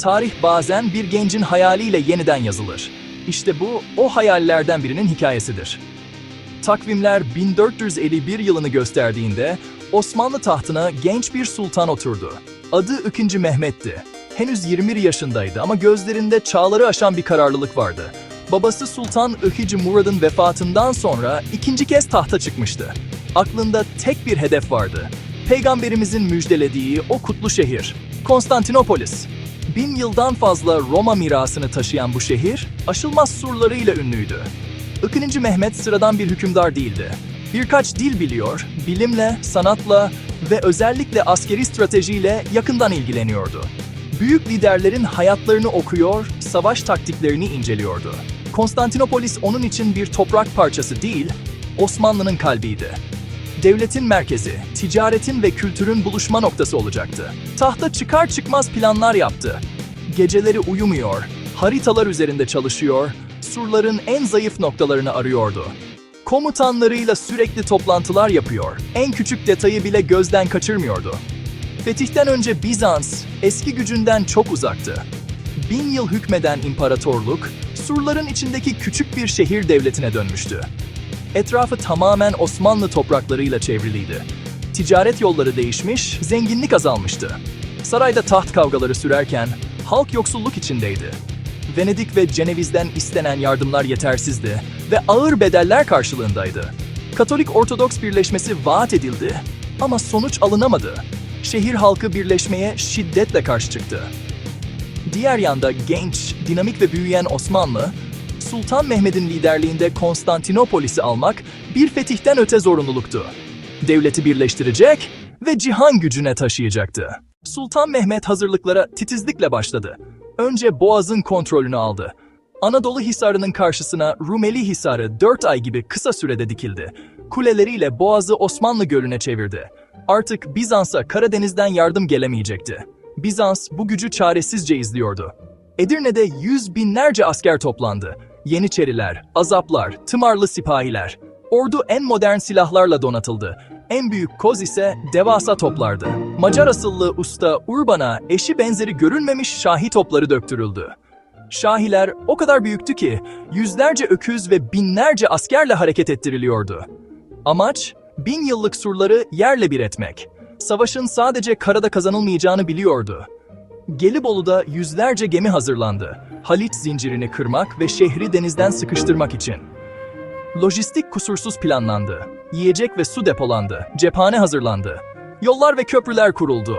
Tarih bazen bir gencin hayaliyle yeniden yazılır. İşte bu, o hayallerden birinin hikayesidir. Takvimler 1451 yılını gösterdiğinde Osmanlı tahtına genç bir sultan oturdu. Adı 2. Mehmet'ti. Henüz 21 yaşındaydı ama gözlerinde çağları aşan bir kararlılık vardı. Babası Sultan II. Murad'ın vefatından sonra ikinci kez tahta çıkmıştı. Aklında tek bir hedef vardı. Peygamberimizin müjdelediği o kutlu şehir, Konstantinopolis. Bin yıldan fazla Roma mirasını taşıyan bu şehir, aşılmaz surlarıyla ünlüydü. İkinci Mehmet sıradan bir hükümdar değildi. Birkaç dil biliyor, bilimle, sanatla ve özellikle askeri stratejiyle yakından ilgileniyordu. Büyük liderlerin hayatlarını okuyor, savaş taktiklerini inceliyordu. Konstantinopolis onun için bir toprak parçası değil, Osmanlı'nın kalbiydi. Devletin merkezi, ticaretin ve kültürün buluşma noktası olacaktı. Tahta çıkar çıkmaz planlar yaptı. Geceleri uyumuyor, haritalar üzerinde çalışıyor, surların en zayıf noktalarını arıyordu. Komutanlarıyla sürekli toplantılar yapıyor, en küçük detayı bile gözden kaçırmıyordu. Fetihten önce Bizans, eski gücünden çok uzaktı. Bin yıl hükmeden imparatorluk, surların içindeki küçük bir şehir devletine dönmüştü. Etrafı tamamen Osmanlı topraklarıyla çevriliydi. Ticaret yolları değişmiş, zenginlik azalmıştı. Sarayda taht kavgaları sürerken halk yoksulluk içindeydi. Venedik ve Ceneviz'den istenen yardımlar yetersizdi ve ağır bedeller karşılığındaydı. Katolik Ortodoks birleşmesi vaat edildi ama sonuç alınamadı. Şehir halkı birleşmeye şiddetle karşı çıktı. Diğer yanda genç, dinamik ve büyüyen Osmanlı, Sultan Mehmet'in liderliğinde Konstantinopolis'i almak bir fetihten öte zorunluluktu. Devleti birleştirecek ve cihan gücüne taşıyacaktı. Sultan Mehmet hazırlıklara titizlikle başladı. Önce Boğaz'ın kontrolünü aldı. Anadolu Hisarı'nın karşısına Rumeli Hisarı 4 ay gibi kısa sürede dikildi. Kuleleriyle Boğaz'ı Osmanlı Gölü'ne çevirdi. Artık Bizans'a Karadeniz'den yardım gelemeyecekti. Bizans bu gücü çaresizce izliyordu. Edirne'de yüz binlerce asker toplandı. Yeniçeriler, azaplar, tımarlı sipahiler. Ordu en modern silahlarla donatıldı. En büyük koz ise devasa toplardı. Macar asıllı usta Urban'a eşi benzeri görülmemiş şahi topları döktürüldü. Şahiler o kadar büyüktü ki yüzlerce öküz ve binlerce askerle hareket ettiriliyordu. Amaç bin yıllık surları yerle bir etmek. Savaşın sadece karada kazanılmayacağını biliyordu. Gelibolu'da yüzlerce gemi hazırlandı. Haliç zincirini kırmak ve şehri denizden sıkıştırmak için. Lojistik kusursuz planlandı. Yiyecek ve su depolandı. Cephane hazırlandı. Yollar ve köprüler kuruldu.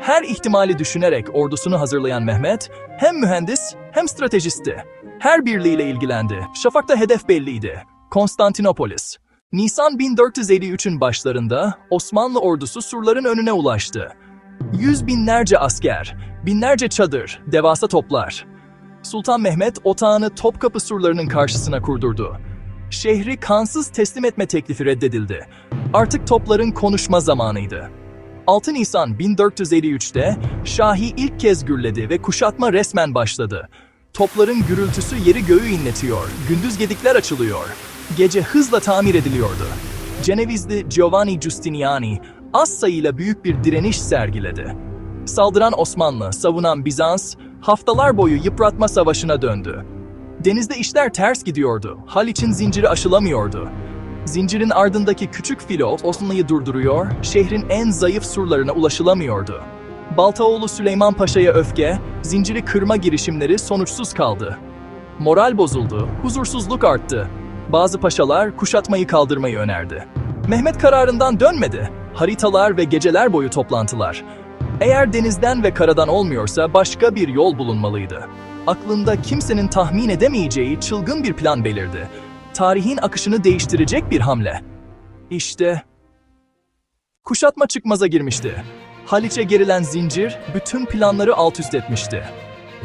Her ihtimali düşünerek ordusunu hazırlayan Mehmet, hem mühendis hem stratejisti. Her birliğiyle ilgilendi. Şafak'ta hedef belliydi. Konstantinopolis. Nisan 1453'ün başlarında Osmanlı ordusu surların önüne ulaştı. Yüz binlerce asker, binlerce çadır, devasa toplar. Sultan Mehmet otağını Topkapı surlarının karşısına kurdurdu. Şehri kansız teslim etme teklifi reddedildi. Artık topların konuşma zamanıydı. 6 Nisan 1453'te Şahi ilk kez gürledi ve kuşatma resmen başladı. Topların gürültüsü yeri göğü inletiyor, gündüz gedikler açılıyor. Gece hızla tamir ediliyordu. Cenevizli Giovanni Giustiniani az sayıyla büyük bir direniş sergiledi. Saldıran Osmanlı, savunan Bizans, haftalar boyu yıpratma savaşına döndü. Denizde işler ters gidiyordu. Haliç'in zinciri aşılamıyordu. Zincirin ardındaki küçük filo Osmanlı'yı durduruyor, şehrin en zayıf surlarına ulaşılamıyordu. Baltaoğlu Süleyman Paşa'ya öfke, zinciri kırma girişimleri sonuçsuz kaldı. Moral bozuldu, huzursuzluk arttı. Bazı paşalar kuşatmayı kaldırmayı önerdi. Mehmet kararından dönmedi. Haritalar ve geceler boyu toplantılar. Eğer denizden ve karadan olmuyorsa başka bir yol bulunmalıydı. Aklında kimsenin tahmin edemeyeceği çılgın bir plan belirdi. Tarihin akışını değiştirecek bir hamle. İşte kuşatma çıkmaza girmişti. Haliç'e gerilen zincir bütün planları alt üst etmişti.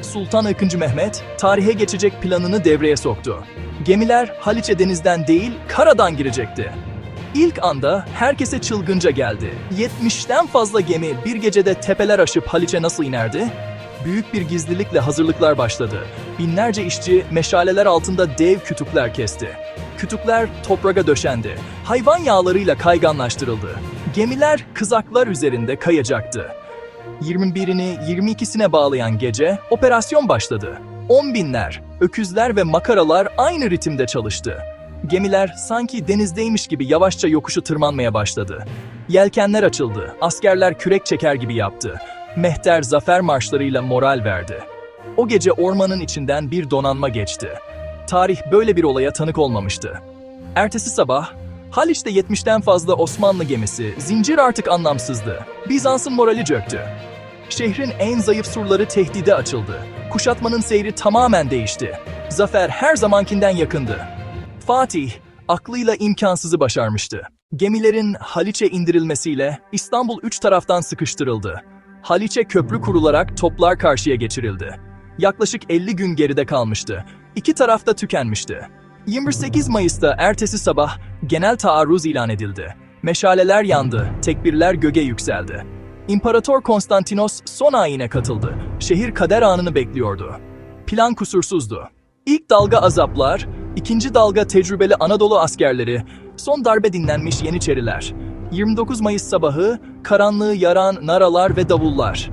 Sultan II. Mehmet tarihe geçecek planını devreye soktu. Gemiler Haliç'e denizden değil karadan girecekti. İlk anda herkese çılgınca geldi. 70'ten fazla gemi bir gecede tepeler aşıp Haliç'e nasıl inerdi? Büyük bir gizlilikle hazırlıklar başladı. Binlerce işçi meşaleler altında dev kütükler kesti. Kütükler toprağa döşendi. Hayvan yağlarıyla kayganlaştırıldı. Gemiler kızaklar üzerinde kayacaktı. 21'ini 22'sine bağlayan gece operasyon başladı. On binler, öküzler ve makaralar aynı ritimde çalıştı. Gemiler sanki denizdeymiş gibi yavaşça yokuşu tırmanmaya başladı. Yelkenler açıldı, askerler kürek çeker gibi yaptı. Mehter zafer marşlarıyla moral verdi. O gece ormanın içinden bir donanma geçti. Tarih böyle bir olaya tanık olmamıştı. Ertesi sabah, Haliç'te 70'ten fazla Osmanlı gemisi, zincir artık anlamsızdı. Bizans'ın morali çöktü. Şehrin en zayıf surları tehdide açıldı. Kuşatmanın seyri tamamen değişti. Zafer her zamankinden yakındı. Fatih, aklıyla imkansızı başarmıştı. Gemilerin Haliç'e indirilmesiyle İstanbul üç taraftan sıkıştırıldı. Haliç'e köprü kurularak toplar karşıya geçirildi. Yaklaşık 50 gün geride kalmıştı. İki taraf da tükenmişti. 28 Mayıs'ta ertesi sabah genel taarruz ilan edildi. Meşaleler yandı, tekbirler göge yükseldi. İmparator Konstantinos son ayine katıldı. Şehir kader anını bekliyordu. Plan kusursuzdu. İlk dalga azaplar, ikinci dalga tecrübeli Anadolu askerleri, son darbe dinlenmiş Yeniçeriler. 29 Mayıs sabahı karanlığı yaran naralar ve davullar.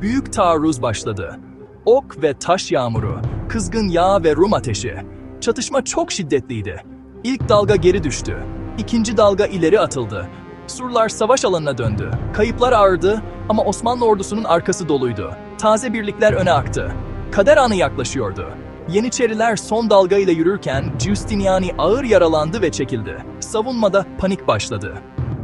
Büyük taarruz başladı. Ok ve taş yağmuru, kızgın yağ ve Rum ateşi. Çatışma çok şiddetliydi. İlk dalga geri düştü. İkinci dalga ileri atıldı. Surlar savaş alanına döndü. Kayıplar ağırdı ama Osmanlı ordusunun arkası doluydu. Taze birlikler öne aktı. Kader anı yaklaşıyordu. Yeniçeriler son dalga ile yürürken Giustiniani ağır yaralandı ve çekildi. Savunmada panik başladı.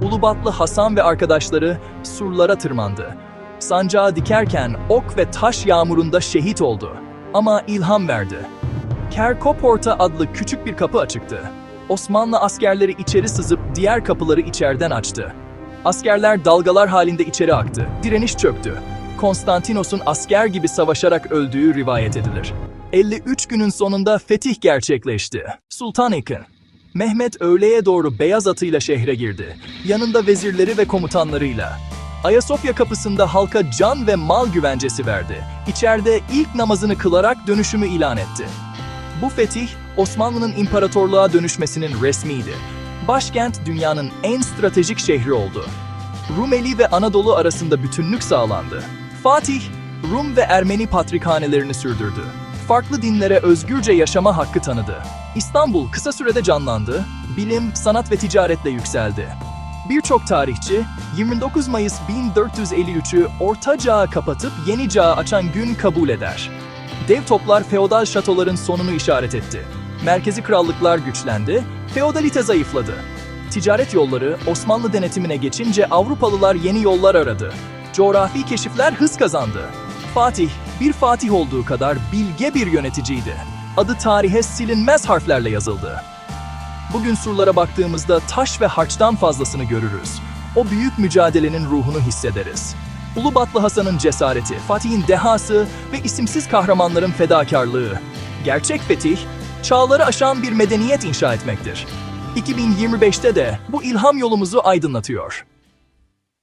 Ulubatlı Hasan ve arkadaşları surlara tırmandı. Sancağı dikerken ok ve taş yağmurunda şehit oldu. Ama ilham verdi. Kerkoporta adlı küçük bir kapı açıktı. Osmanlı askerleri içeri sızıp diğer kapıları içeriden açtı. Askerler dalgalar halinde içeri aktı. Direniş çöktü. Konstantinos'un asker gibi savaşarak öldüğü rivayet edilir. 53 günün sonunda fetih gerçekleşti. Sultan Ekin. Mehmet öğleye doğru beyaz atıyla şehre girdi. Yanında vezirleri ve komutanlarıyla. Ayasofya kapısında halka can ve mal güvencesi verdi. İçeride ilk namazını kılarak dönüşümü ilan etti. Bu fetih, Osmanlı'nın imparatorluğa dönüşmesinin resmiydi. Başkent dünyanın en stratejik şehri oldu. Rumeli ve Anadolu arasında bütünlük sağlandı. Fatih, Rum ve Ermeni patrikhanelerini sürdürdü. Farklı dinlere özgürce yaşama hakkı tanıdı. İstanbul kısa sürede canlandı, bilim, sanat ve ticaretle yükseldi. Birçok tarihçi 29 Mayıs 1453'ü Orta Çağ'ı kapatıp Yeni Çağ'ı açan gün kabul eder. Dev toplar feodal şatoların sonunu işaret etti. Merkezi krallıklar güçlendi, feodalite zayıfladı. Ticaret yolları Osmanlı denetimine geçince Avrupalılar yeni yollar aradı. Coğrafi keşifler hız kazandı. Fatih, bir fatih olduğu kadar bilge bir yöneticiydi. Adı tarihe silinmez harflerle yazıldı. Bugün surlara baktığımızda taş ve harçtan fazlasını görürüz. O büyük mücadelenin ruhunu hissederiz. Ulubatlı Hasan'ın cesareti, Fatih'in dehası ve isimsiz kahramanların fedakarlığı. Gerçek fetih, çağları aşan bir medeniyet inşa etmektir. 2025'te de bu ilham yolumuzu aydınlatıyor.